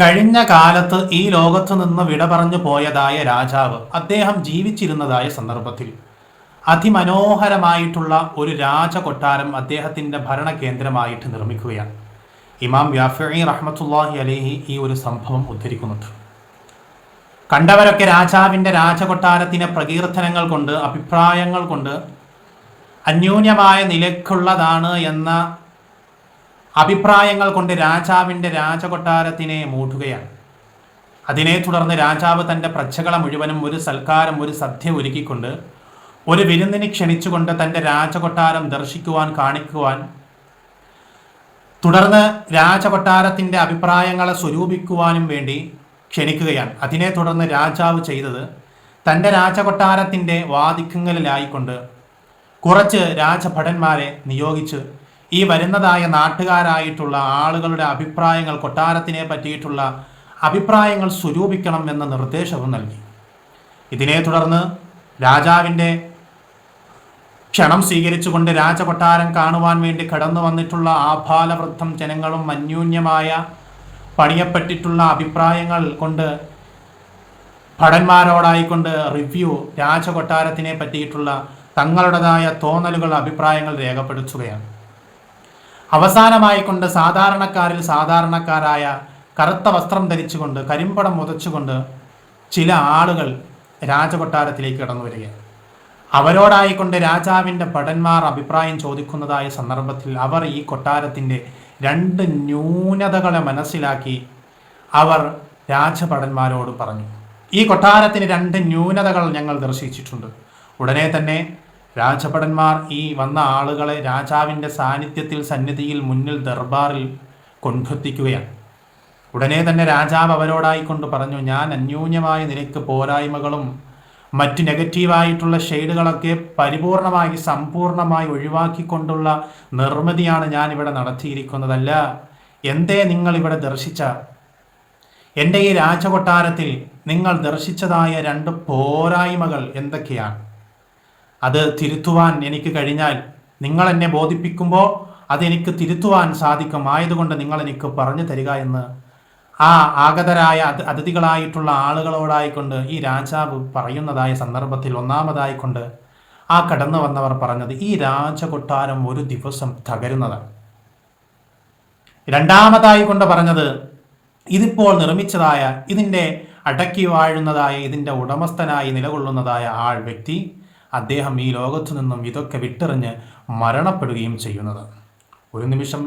കഴിഞ്ഞ കാലത്ത് ഈ ലോകത്ത് നിന്ന് വിട പറഞ്ഞു പോയതായ രാജാവ് അദ്ദേഹം ജീവിച്ചിരുന്നതായ സന്ദർഭത്തിൽ. അതിമനോഹരമായിട്ടുള്ള ഒരു രാജകൊട്ടാരം അദ്ദേഹത്തിന്റെ ഭരണകേന്ദ്രമായിട്ട് നിർമ്മിക്കുകയാണ്. ഇമാം വ്യാഫി റഹ്മത്തുല്ലാഹി അലേഹി ഈ ഒരു സംഭവം ഉദ്ധരിക്കുന്നുണ്ട്. കണ്ടവരൊക്കെ രാജാവിന്റെ രാജകൊട്ടാരത്തിനെ പ്രകീർത്തനങ്ങൾ കൊണ്ട് അഭിപ്രായങ്ങൾ കൊണ്ട് അന്യൂന്യമായ നിലക്കുള്ളതാണ് എന്ന അഭിപ്രായങ്ങൾ കൊണ്ട് രാജാവിന്റെ രാജകൊട്ടാരത്തിനെ മൂടുകയാണ്. അതിനെ തുടർന്ന് രാജാവ് തന്റെ പ്രജകളെ മുഴുവനും ഒരു സൽക്കാരം ഒരു സദ്യ ഒരുക്കിക്കൊണ്ട് ഒരു വിരുന്നിനെ ക്ഷണിച്ചുകൊണ്ട് തന്റെ രാജകൊട്ടാരം ദർശിക്കുവാൻ കാണിക്കുവാൻ തുടർന്ന് രാജകൊട്ടാരത്തിന്റെ അഭിപ്രായങ്ങളെ സ്വരൂപിക്കുവാനും വേണ്ടി ക്ഷണിക്കുകയാണ്. അതിനെ തുടർന്ന് രാജാവ് ചെയ്തത് തന്റെ രാജകൊട്ടാരത്തിന്റെ വാദിക്കങ്ങളിലായിക്കൊണ്ട് കുറച്ച് രാജഭടന്മാരെ നിയോഗിച്ച് ഈ വരുന്നതായ നാട്ടുകാരായിട്ടുള്ള ആളുകളുടെ അഭിപ്രായങ്ങൾ കൊട്ടാരത്തിനെ പറ്റിയിട്ടുള്ള അഭിപ്രായങ്ങൾ സ്വരൂപിക്കണം എന്ന നിർദ്ദേശവും നൽകി. ഇതിനെ തുടർന്ന് രാജാവിന്റെ ക്ഷണം സ്വീകരിച്ചുകൊണ്ട് രാജകൊട്ടാരം കാണുവാൻ വേണ്ടി കടന്നു വന്നിട്ടുള്ള ആഭാലവൃദ്ധം ജനങ്ങളും അന്യൂന്യമായ പണിയപ്പെട്ടിട്ടുള്ള അഭിപ്രായങ്ങൾ കൊണ്ട് ഭടന്മാരോടായിക്കൊണ്ട് റിവ്യൂ രാജകൊട്ടാരത്തിനെ പറ്റിയിട്ടുള്ള തങ്ങളുടേതായ തോന്നലുകൾ അഭിപ്രായങ്ങൾ രേഖപ്പെടുത്തുകയാണ്. അവസാനമായി കൊണ്ട് സാധാരണക്കാരിൽ സാധാരണക്കാരായ കറുത്ത വസ്ത്രം ധരിച്ചുകൊണ്ട് കരിമ്പടം മുതച്ചുകൊണ്ട് ചില ആളുകൾ രാജകൊട്ടാരത്തിലേക്ക് കടന്നു വരികയാണ്. അവരോടായിക്കൊണ്ട് രാജാവിന്റെ ഭടന്മാർ അഭിപ്രായം ചോദിക്കുന്നതായ സന്ദർഭത്തിൽ അവർ ഈ കൊട്ടാരത്തിന്റെ രണ്ട് ന്യൂനതകളെ മനസ്സിലാക്കി അവർ രാജഭടന്മാരോട് പറഞ്ഞു. ഈ കൊട്ടാരത്തിന് രണ്ട് ന്യൂനതകൾ ഞങ്ങൾ ദർശിച്ചിട്ടുണ്ട്. ഉടനെ തന്നെ രാജഭടന്മാർ ഈ വന്ന ആളുകളെ രാജാവിന്റെ സാന്നിധ്യത്തിൽ സന്നിധിയിൽ മുന്നിൽ ദർബാറിൽ കൊണ്ടെത്തിക്കുകയാണ്. ഉടനെ തന്നെ രാജാവ് അവരോടായിക്കൊണ്ട് പറഞ്ഞു ഞാൻ അന്യൂന്യമായ നിരക്ക് പോരായ്മകളും മറ്റ് നെഗറ്റീവായിട്ടുള്ള ഷെയ്ഡുകളൊക്കെ പരിപൂർണമായി സമ്പൂർണമായി ഒഴിവാക്കിക്കൊണ്ടുള്ള നിർമ്മിതിയാണ് ഞാൻ ഇവിടെ നടത്തിയിരിക്കുന്നതല്ല. എന്തേ നിങ്ങൾ ഇവിടെ ദർശിച്ച? എന്റെ ഈ രാജകൊട്ടാരത്തിൽ നിങ്ങൾ ദർശിച്ചതായ രണ്ട് പോരായ്മകൾ എന്തൊക്കെയാണ്? അത് തിരുത്തുവാൻ എനിക്ക് കഴിഞ്ഞാൽ നിങ്ങൾ എന്നെ ബോധിപ്പിക്കുമ്പോൾ അതെനിക്ക് തിരുത്തുവാൻ സാധിക്കും ആയതുകൊണ്ട് നിങ്ങൾ എനിക്ക് പറഞ്ഞു തരിക എന്ന് ആ ആഗതരായ അതിഥികളായിട്ടുള്ള ആളുകളോടായിക്കൊണ്ട് ഈ രാജാവ് പറയുന്നതായ സന്ദർഭത്തിൽ ഒന്നാമതായിക്കൊണ്ട് ആ കടന്നു വന്നവർ പറഞ്ഞത് ഈ രാജകൊട്ടാരം ഒരു ദിവസം തകരുന്നതാണ്. രണ്ടാമതായി കൊണ്ട് പറഞ്ഞത് ഇതിപ്പോൾ നിർമ്മിച്ചതായ ഇതിന്റെ അടക്കി വാഴുന്നതായ ഇതിന്റെ ഉടമസ്ഥനായി നിലകൊള്ളുന്നതായ ആൾ വ്യക്തി അദ്ദേഹം ഈ ലോകത്തു നിന്നും ഇതൊക്കെ വിട്ടെറിഞ്ഞ് മരണപ്പെടുകയും ചെയ്യുന്നത്. ഒരു നിമിഷം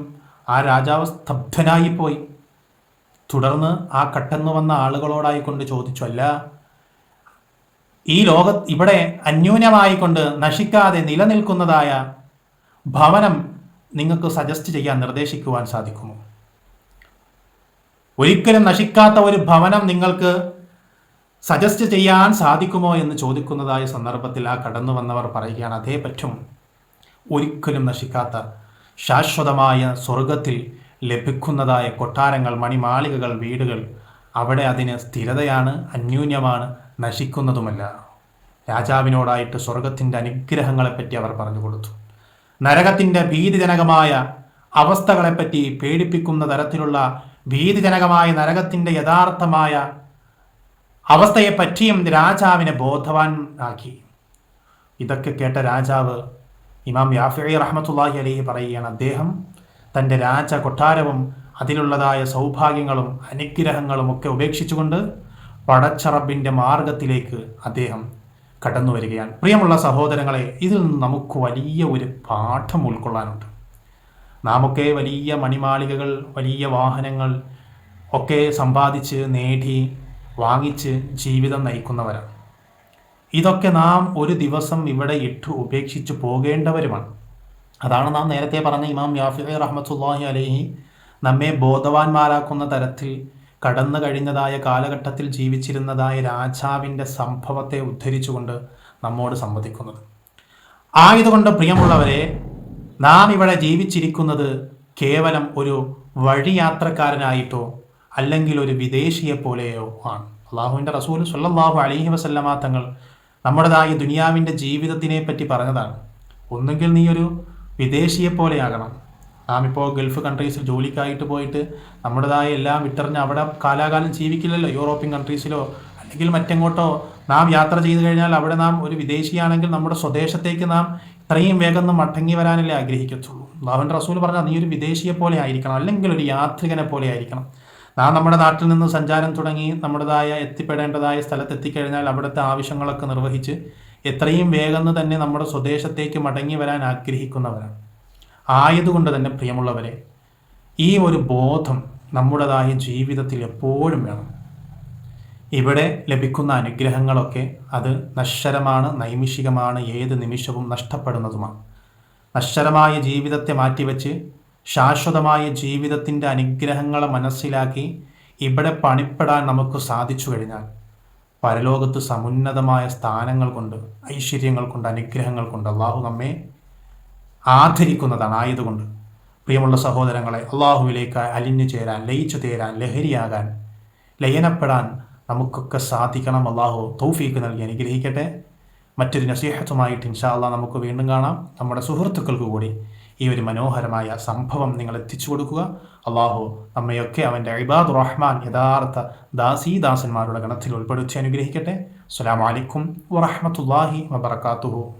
ആ രാജാവ് സ്തബ്ധനായിപ്പോയി. തുടർന്ന് ആ കട്ടെന്ന് വന്ന ആളുകളോടായി കൊണ്ട് ചോദിച്ചു അല്ല ഈ ലോക ഇവിടെ അന്യൂനമായിക്കൊണ്ട് നശിക്കാതെ നിലനിൽക്കുന്നതായ ഭവനം നിങ്ങൾക്ക് സജസ്റ്റ് ചെയ്യാൻ നിർദ്ദേശിക്കുവാൻ സാധിക്കുമോ? ഒരിക്കലും നശിക്കാത്ത ഒരു ഭവനം നിങ്ങൾക്ക് സജസ്റ്റ് ചെയ്യാൻ സാധിക്കുമോ എന്ന് ചോദിക്കുന്നതായ സന്ദർഭത്തിൽ ആ കടന്നു വന്നവർ പറയുകയാണ് അതേ പറ്റും. ഒരിക്കലും നശിക്കാത്ത ശാശ്വതമായ സ്വർഗത്തിൽ ലഭിക്കുന്നതായ കൊട്ടാരങ്ങൾ മണിമാളികകൾ വീടുകൾ അവിടെ അതിന് സ്ഥിരതയാണ് അന്യൂന്യമാണ് നശിക്കുന്നതുമല്ല. രാജാവിനോടായിട്ട് സ്വർഗത്തിന്റെ അനുഗ്രഹങ്ങളെപ്പറ്റി അവർ പറഞ്ഞു കൊടുത്തു. നരകത്തിന്റെ ഭീതിജനകമായ അവസ്ഥകളെപ്പറ്റി പേടിപ്പിക്കുന്ന തരത്തിലുള്ള ഭീതിജനകമായ നരകത്തിന്റെ യഥാർത്ഥമായ അവസ്ഥയെപ്പറ്റിയും രാജാവിനെ ബോധവാൻ ആക്കി ഇതൊക്കെ കേട്ട രാജാവ് ഇമാം യാഫി റഹ്മത്തുള്ളാഹി അലൈഹി പറയുകയാണ് അദ്ദേഹം തന്റെ രാജ കൊട്ടാരവും അതിലുള്ളതായ സൗഭാഗ്യങ്ങളും അനുഗ്രഹങ്ങളും ഒക്കെ ഉപേക്ഷിച്ചുകൊണ്ട് പടച്ചറബിന്റെ മാർഗത്തിലേക്ക് അദ്ദേഹം കടന്നു വരികയാണ്. പ്രിയമുള്ള സഹോദരങ്ങളെ ഇതിൽ നിന്ന് നമുക്ക് വലിയ ഒരു പാഠം ഉൾക്കൊള്ളാനുണ്ട്. നാമൊക്കെ വലിയ മണിമാളികകൾ വലിയ വാഹനങ്ങൾ ഒക്കെ സമ്പാദിച്ച് നേടി വാങ്ങിച്ച് ജീവിതം നയിക്കുന്നവരാണ് ഇതൊക്കെ നാം ഒരു ദിവസം ഇവിടെ ഇട്ട് ഉപേക്ഷിച്ച് പോകേണ്ടവരുമാണ്. അതാണ് നാം നേരത്തെ പറഞ്ഞ ഇമാം യാഫി റഹ്മത്തുല്ലാഹി അലഹി നമ്മെ ബോധവാന്മാരാക്കുന്ന തരത്തിൽ കടന്നു കഴിഞ്ഞതായ കാലഘട്ടത്തിൽ ജീവിച്ചിരുന്നതായ രാജാവിന്റെ സംഭവത്തെ ഉദ്ധരിച്ചുകൊണ്ട് നമ്മോട് സംവദിക്കുന്നത്. ആയതുകൊണ്ട് പ്രിയമുള്ളവരെ നാം ഇവിടെ ജീവിച്ചിരിക്കുന്നത് കേവലം ഒരു വഴിയാത്രക്കാരനായിട്ടോ അല്ലെങ്കിൽ ഒരു വിദേശിയെ പോലെയോ ആണ്. അള്ളാഹുവിന്റെ റസൂൽ സല്ലല്ലാഹു അലഹി വസല്ലമ തങ്ങൾ നമ്മുടേതായ ദുനിയാവിന്റെ ജീവിതത്തിനെ പറ്റി പറഞ്ഞതാണ്. ഒന്നുകിൽ നീ ഒരു വിദേശിയെ പോലെയാകണം. നാം ഇപ്പോൾ ഗൾഫ് കൺട്രീസിൽ ജോലിക്കായിട്ട് പോയിട്ട് നമ്മുടേതായ എല്ലാം വിട്ടറിഞ്ഞ് അവിടെ കാലാകാലം ജീവിക്കില്ലല്ലോ യൂറോപ്യൻ കൺട്രീസിലോ അല്ലെങ്കിൽ മറ്റെങ്ങോട്ടോ നാം യാത്ര ചെയ്തു കഴിഞ്ഞാൽ അവിടെ നാം ഒരു വിദേശിയാണെങ്കിൽ നമ്മുടെ സ്വദേശത്തേക്ക് നാം ഇത്രയും വേഗം മടങ്ങി വരാനല്ലേ ആഗ്രഹിക്കത്തുള്ളൂ. അള്ളാഹുവിന്റെ റസൂൽ പറഞ്ഞാൽ നീ ഒരു വിദേശിയെ പോലെ ആയിരിക്കണം അല്ലെങ്കിൽ ഒരു യാത്രികനെ പോലെ ആയിരിക്കണം. നാം നമ്മുടെ നാട്ടിൽ നിന്ന് സഞ്ചാരം തുടങ്ങി നമ്മുടേതായ എത്തിപ്പെടേണ്ടതായ സ്ഥലത്ത് എത്തിക്കഴിഞ്ഞാൽ അവിടുത്തെ ആവശ്യങ്ങളൊക്കെ നിർവഹിച്ച് എത്രയും വേഗം തന്നെ നമ്മുടെ സ്വദേശത്തേക്ക് മടങ്ങി വരാൻ ആഗ്രഹിക്കുന്നവരാണ്. ആയതുകൊണ്ട് തന്നെ പ്രിയമുള്ളവരെ ഈ ഒരു ബോധം നമ്മുടേതായ ജീവിതത്തിൽ എപ്പോഴും വേണം. ഇവിടെ ലഭിക്കുന്ന അനുഗ്രഹങ്ങളൊക്കെ അത് നശ്വരമാണ് നൈമിഷികമാണ് ഏത് നിമിഷവും നഷ്ടപ്പെടുന്നതുമാണ്. നശ്വരമായ ജീവിതത്തെ മാറ്റിവെച്ച് ശാശ്വതമായ ജീവിതത്തിന്റെ അനുഗ്രഹങ്ങളെ മനസ്സിലാക്കി ഇവിടെ പണിപ്പെടാൻ നമുക്ക് സാധിച്ചു കഴിഞ്ഞാൽ പരലോകത്ത് സമുന്നതമായ സ്ഥാനങ്ങൾ കൊണ്ട് ഐശ്വര്യങ്ങൾ കൊണ്ട് അനുഗ്രഹങ്ങൾ കൊണ്ട് അള്ളാഹു നമ്മെ ആദരിക്കുന്നതാണ് ആയതുകൊണ്ട്. പ്രിയമുള്ള സഹോദരങ്ങളെ അള്ളാഹുവിലേക്ക് അലിഞ്ഞു ചേരാൻ ലയിച്ചു തേരാൻ ലഹരിയാകാൻ ലയനപ്പെടാൻ നമുക്കൊക്കെ സാധിക്കണം. അള്ളാഹു തൗഫീക്ക് നൽകി അനുഗ്രഹിക്കട്ടെ. മറ്റൊരു നസീഹത്തുമായിട്ട് ഇൻഷാ അള്ളാഹ് നമുക്ക് വീണ്ടും കാണാം. നമ്മുടെ സുഹൃത്തുക്കൾക്ക് കൂടി ഈ ഒരു മനോഹരമായ സംഭവം നിങ്ങൾ എത്തിച്ചു കൊടുക്കുക. അള്ളാഹു നമ്മയൊക്കെ അവന്റെ അഴിബാദ് റഹ്മാൻ യഥാർത്ഥ ദാസീദാസന്മാരുടെ ഗണത്തിൽ ഉൾപ്പെടുത്തി അനുഗ്രഹിക്കട്ടെ. അസ്സാം വലൈക്കും വറഹമത്തല്ലാഹി വബർക്കാത്തുഹു